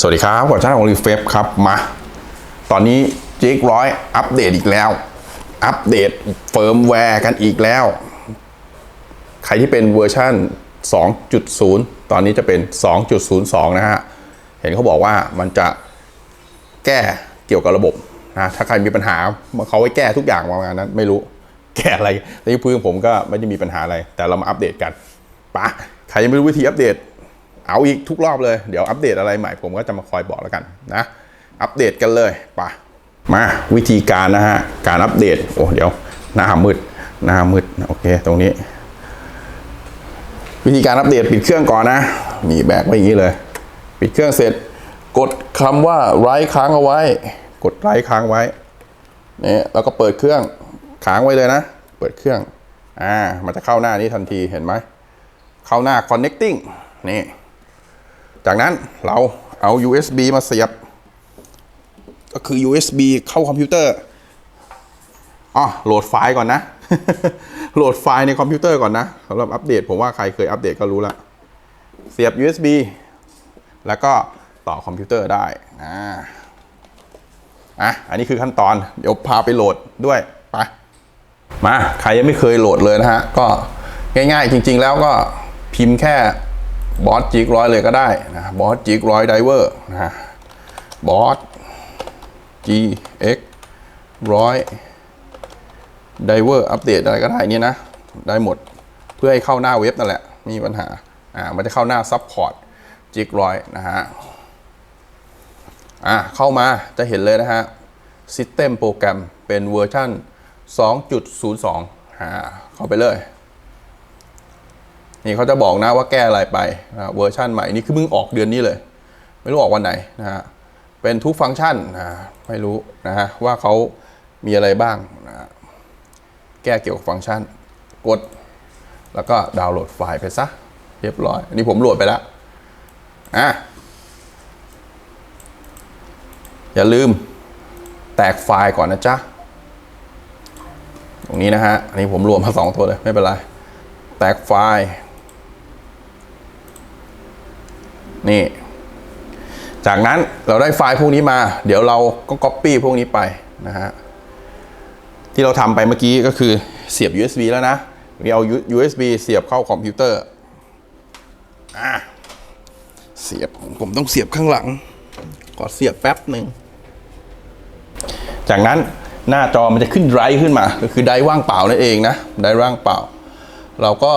สวัสดีครับกับช่างของรีเฟฟครับมา ตอนนี้เจิกร้อยอัปเดตอีกแล้ว อัปเดตเฟิร์มแวร์กันอีกแล้ว ใครที่เป็นเวอร์ชัน2.0 ตอนนี้จะเป็น 2.02 นะฮะ เห็นเขาบอกว่ามันจะแก้เกี่ยวกับระบบนะถ้าใครมีปัญหาเขาไว้แก้ทุกอย่างประมาณนั้นไม่รู้แก้อะไรในพื้นผมก็ไม่ได้มีปัญหาอะไร แต่เรามาอัปเดตกันปะใครยังไม่รู้วิธีอัปเดต เอาอีกทุกรอบเลย เดี๋ยวอัปเดตอะไรใหม่ผมก็จะมาคอยบอกแล้วกันนะ อัปเดตกันเลยปะมาวิธีการนะฮะ การอัปเดต โอ้เดี๋ยวหน้ามืดหน้ามืดโอเค ตรงนี้ วิธีการอัปเดตปิดเครื่องก่อนนะนี่แบกไว้อย่างนี้เลย ปิดเครื่องเสร็จ กดคำว่าไร้ค้างเอาไว้ กดไร้ค้างไว้นี่แล้วก็เปิดเครื่องค้างไว้เลยนะ เปิดเครื่องอ่ามันจะเข้าหน้านี้ทันทีเห็นไหมเข้าหน้า connecting นี่ จากนั้นเราเอา USB มาเสียบ ก็คือ USB เข้าคอมพิวเตอร์อ๋อโหลดไฟล์ก่อนนะ โหลดไฟล์ในคอมพิวเตอร์ก่อนนะสำหรับอัปเดตผมว่าใครเคยอัปเดตก็รู้ล้วเสียบ USB แล้วก็ต่อคอมพิวเตอร์ได้อ่าอะ อันนี้คือขั้นตอน เดี๋ยวพาไปโหลดด้วยไปมา ใครยังไม่เคยโหลดเลยนะฮะ ก็ง่ายๆ จริง ๆ แล้วก็พิมพ์แค่ บอสจิกร้อยเลยก็ได้นะบอสจิกร้อยไดเวอร์นะฮะบอส GX ร้อยไดเวอร์อัปเดตอะไรก็ได้นี่นะ ได้หมดเพื่อให้เข้าหน้าเว็บนั่นแหละไม่มีปัญหาอ่ามันจะเข้าหน้าซับพอร์ตจิกร้อยนะฮะอ่าเข้ามาจะเห็นเลยนะฮะ System โปรแกรมเป็นเวอร์ชัน2.02อ่าเข้าไปเลย นี่เขาจะบอกนะว่าแก้อะไรไปนะเวอร์ชันใหม่นี่คือเพิ่งออกเดือนนี้เลย ไม่รู้ออกวันไหนนะฮะเป็นทุกฟังก์ชันนะไม่รู้นะฮะว่าเขามีอะไรบ้างนะแก้เกี่ยวกับฟังก์ชัน กด แล้วก็ดาวน์โหลดไฟล์ไปซะ เรียบร้อย อันนี้ผมโหลดไปแล้วอะอย่าลืมแตกไฟล์ก่อนนะจ๊ะ ตรงนี้นะฮะ อันนี้ผมรวมมาสองตัวเลย ไม่เป็นไร แตกไฟล์ นี่ จากนั้นเราได้ไฟล์พวกนี้มา เดี๋ยวเราก็ Copy พวกนี้ไปนะฮะที่เราทำไปเมื่อกี้ก็คือเสียบ USB แล้วนะเราเอา USB เสียบเข้าคอมพิวเตอร์อะเสียบผมต้องเสียบข้างหลังขอเสียบแป๊บหนึ่งจากนั้นหน้าจอมันจะขึ้นไดรฟ์ขึ้นมา ก็คือไดรฟ์ว่างเปล่านั่นเองนะไดรฟ์ว่างเปล่า เราก็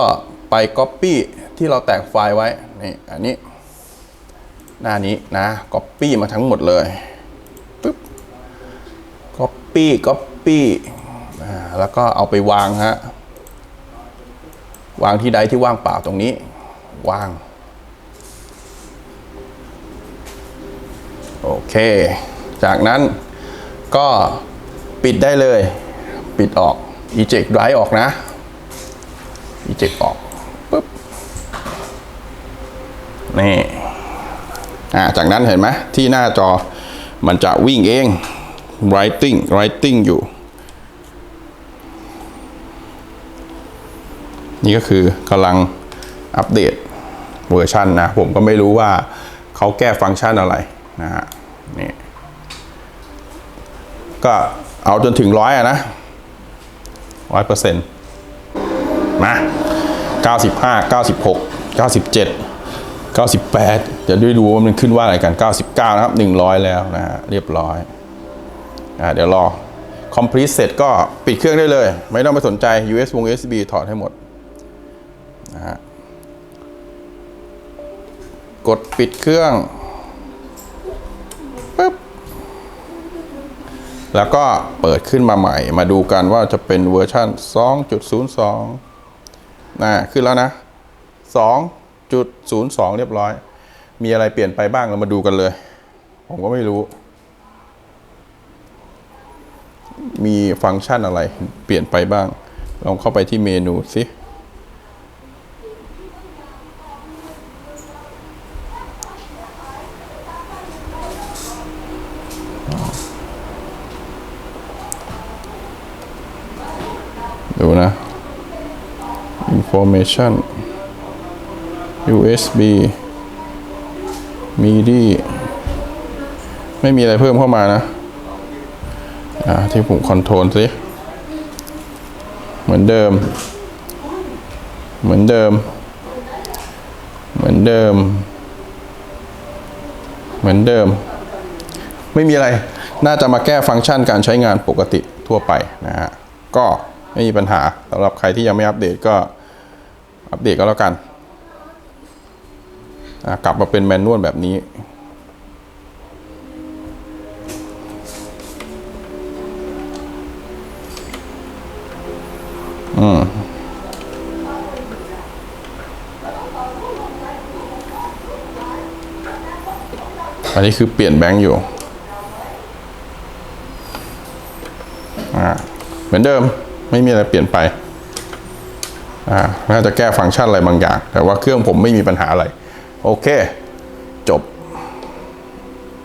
ไป Copy ที่เราแตกไฟล์ไว้นี่อันนี้ หน้านี้นะ Copy มาทั้งหมดเลยปึ๊บ Copy Copy แล้วก็เอาไปวางฮะ วางที่ใดที่ว่างเปล่าตรงนี้ วาง โอเค จากนั้นก็ปิดได้เลย ปิดออก eject drive ออกนะ eject ออกปึ๊บ นี่ จากนั้นเห็นไหมที่หน้าจอมันจะวิ่งเอง writing writing อยู่ นี่ก็คือกำลังอัปเดตเวอร์ชันนะ ผมก็ไม่รู้ว่าเขาแก้ฟังก์ชันอะไรนะฮะนี่ก็เอาจนถึงร้อยอะนะร้อยเปอร์เซ็นต์มาเก้าสิบห้าเก้าสิบหกเก้าสิบเจ็ด เก้าสิบแปดจะด้ดูว่ามันขึ้นว่าอะไรกันเก้าสิบเก้านะครับหนึ่งร้อยแล้วนะฮะเรียบร้อยอ่าเดี๋ยวรอ complete เสร็จก็ปิดเครื่องได้เลย ไม่ต้องไปสนใจ US วง USB ถอดให้หมดนะฮะกดปิดเครื่องปึ๊บแล้วก็เปิดขึ้นมาใหม่ มาดูกันว่าจะเป็นเวอร์ชัน2.02นะขึ้นแล้วนะ 2.02 เรียบร้อย มีอะไรเปลี่ยนไปบ้างเรามาดูกันเลย ผมก็ไม่รู้ มีฟังก์ชันอะไรเปลี่ยนไปบ้าง ลองเข้าไปที่เมนูสิดูนะ information USB MIDI ไม่มีอะไรเพิ่มเข้ามานะ อ่า ที่ผมคอนโทรลสิ เหมือนเดิม เหมือนเดิม เหมือนเดิม เหมือนเดิม ไม่มีอะไร น่าจะมาแก้ฟังก์ชันการใช้งานปกติทั่วไปนะฮะ ก็ไม่มีปัญหาสำหรับใครที่ยังไม่อัปเดตก็อัปเดตก็แล้วกัน กลับมาเป็นแมนนวลแบบนี้อันนี้คือเปลี่ยนแบงค์อยู่ เหมือนเดิมไม่มีอะไรเปลี่ยนไป น่าจะแก้ฟังก์ชันอะไรบางอย่าง แต่ว่าเครื่องผมไม่มีปัญหาอะไร โอเค